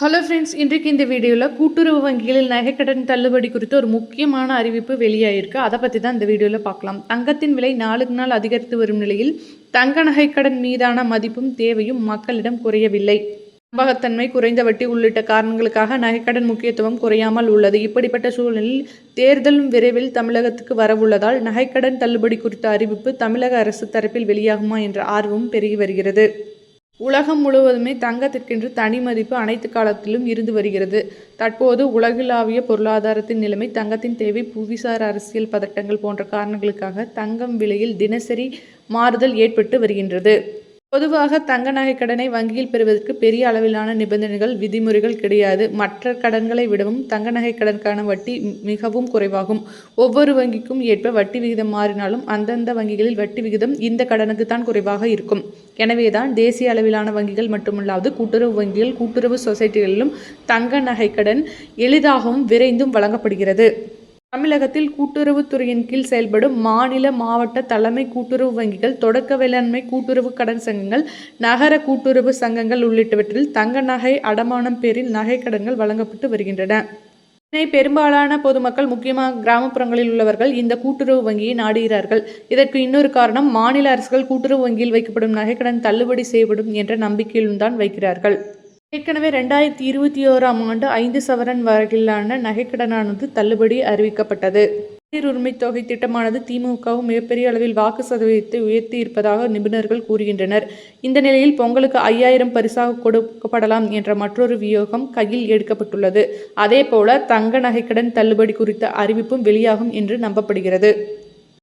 Hello friends இன்றைக்கு இந்த வீடியோவில் கூட்டுறவு வங்கிகளில் நகைக்கடன் தள்ளுபடி குறித்து ஒரு முக்கியமான அறிவிப்பு வெளியாயிருக்கு. அதை பற்றி தான் இந்த வீடியோவில் பார்க்கலாம். தங்கத்தின் விலை நாளுக்கு நாள் அதிகரித்து வரும் நிலையில் தங்க நகைக்கடன் மீதான மதிப்பும் தேவையும் மக்களிடம் குறையவில்லை. நம்பகத்தன்மை குறைந்த வட்டி உள்ளிட்ட காரணங்களுக்காக நகைக்கடன் முக்கியத்துவம் குறையாமல் உள்ளது. இப்படிப்பட்ட சூழலில் தேர்தலும் விரைவில் தமிழகத்துக்கு வரவுள்ளதால் நகைக்கடன் தள்ளுபடி குறித்த அறிவிப்பு தமிழக அரசு தரப்பில் வெளியாகுமா என்ற ஆர்வம் பெருகி வருகிறது. உலகம் முழுவதுமே தங்கத்திற்கென்று தனி மதிப்பு அனைத்து காலத்திலும் இருந்து வருகிறது. தற்போது உலகளாவிய பொருளாதாரத்தின் நிலைமை தங்கத்தின் தேவை புவிசார் அரசியல் பதட்டங்கள் போன்ற காரணங்களுக்காக தங்கம் விலையில் தினசரி மாறுதல் ஏற்பட்டு வருகின்றது. பொதுவாக தங்க நகை கடனை வங்கியில் பெறுவதற்கு பெரிய அளவிலான நிபந்தனைகள் விதிமுறைகள் கிடையாது. மற்ற கடன்களை விடவும் தங்க நகை கடனுக்கான வட்டி மிகவும் குறைவாகும். ஒவ்வொரு வங்கிக்கும் ஏற்ப வட்டி விகிதம் மாறினாலும் அந்தந்த வங்கிகளில் வட்டி விகிதம் இந்த கடனுக்கு தான் குறைவாக இருக்கும். எனவேதான் தேசிய அளவிலான வங்கிகள் மட்டுமல்லாது கூட்டுறவு வங்கிகள் கூட்டுறவு சொசைட்டிகளிலும் தங்க நகை கடன் எளிதாகவும் விரைந்தும் வழங்கப்படுகிறது. தமிழகத்தில் கூட்டுறவுத்துறையின் கீழ் செயல்படும் மாநில மாவட்ட தலைமை கூட்டுறவு வங்கிகள் தொடக்க வேளாண்மை கூட்டுறவு கடன் சங்கங்கள் நகர கூட்டுறவு சங்கங்கள் உள்ளிட்டவற்றில் தங்க நகை அடமானம் பேரில் நகை கடன்கள் வழங்கப்பட்டு வருகின்றன. இதனை பெரும்பாலான பொதுமக்கள் முக்கியமாக கிராமப்புறங்களில் உள்ளவர்கள் இந்த கூட்டுறவு வங்கியை நாடுகிறார்கள். இதற்கு இன்னொரு காரணம் மாநில அரசுகள் கூட்டுறவு வங்கியில் வைக்கப்படும் நகைக்கடன் தள்ளுபடி செய்யப்படும் என்ற நம்பிக்கையிலும் தான் வைக்கிறார்கள். ஏற்கனவே ரெண்டாயிரத்தி இருபத்தி ஓராம் ஆண்டு ஐந்து சவரன் வரையிலான நகைக்கடனானது தள்ளுபடி அறிவிக்கப்பட்டது. நீர் உரிமை தொகை திட்டமானது திமுகவும் மிகப்பெரிய அளவில் வாக்கு சதவீதத்தை உயர்த்தி இருப்பதாக நிபுணர்கள் கூறுகின்றனர். இந்த நிலையில் பொங்கலுக்கு ஐயாயிரம் பரிசாக கொடுக்கப்படலாம் என்ற மற்றொரு வியோகம் கையில் எடுக்கப்பட்டுள்ளது. அதேபோல தங்க நகைக்கடன் தள்ளுபடி குறித்த அறிவிப்பும் வெளியாகும் என்று நம்பப்படுகிறது.